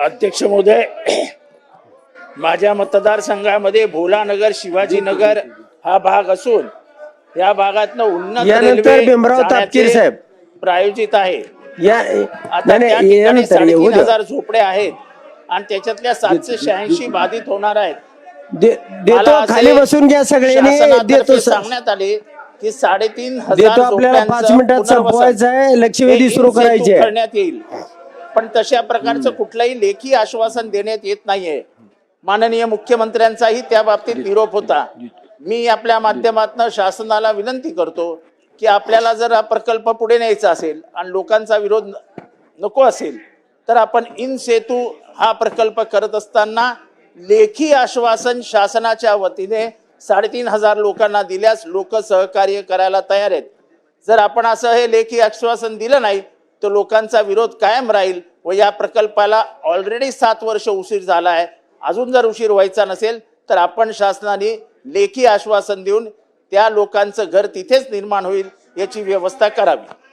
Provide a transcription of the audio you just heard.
अध्यक्ष महोदय माझ्या मतदारसंघामध्ये भोलानगर शिवाजीनगर हा भाग असून या भागातनं उन्नत भीमराव तापकीर साहेब. प्रायोजित आहे आता त्या ठिकाणी साडेतीन. हजार झोपड्या आहेत आणि त्याच्यातल्या सातशे शहाऐंशी बाधित होणार आहेत सांगण्यात आले की साडेतीन हजार पाच मिनिटात पुनर्वसन संपवायचं आहे लक्षवेधी सुरू करायची करण्यात येईल पण तशा प्रकारचं कुठलंही लेखी आश्वासन देण्यात येत नाहीये. माननीय मुख्यमंत्र्यांचाही त्या बाबतीत निरोप होता. मी आपल्या माध्यमातून शासनाला विनंती करतो की आपल्याला जर हा प्रकल्प पुढे न्यायचा असेल आणि लोकांचा विरोध नको असेल तर आपण इन सेतू हा प्रकल्प करत असताना लेखी आश्वासन शासनाच्या वतीने साडेतीन हजार लोकांना दिल्यास लोक सहकार्य करायला तयार आहेत. जर आपण असं हे लेखी आश्वासन दिलं नाही तर लोकांचा विरोध कायम राहील व या प्रकल्पाला ऑलरेडी सात वर्ष उशीर झाला आहे. अजून जर उशीर व्हायचा नसेल तर आपण शासनाने लेखी आश्वासन देऊन त्या लोकांचं घर तिथेच निर्माण होईल याची व्यवस्था करावी.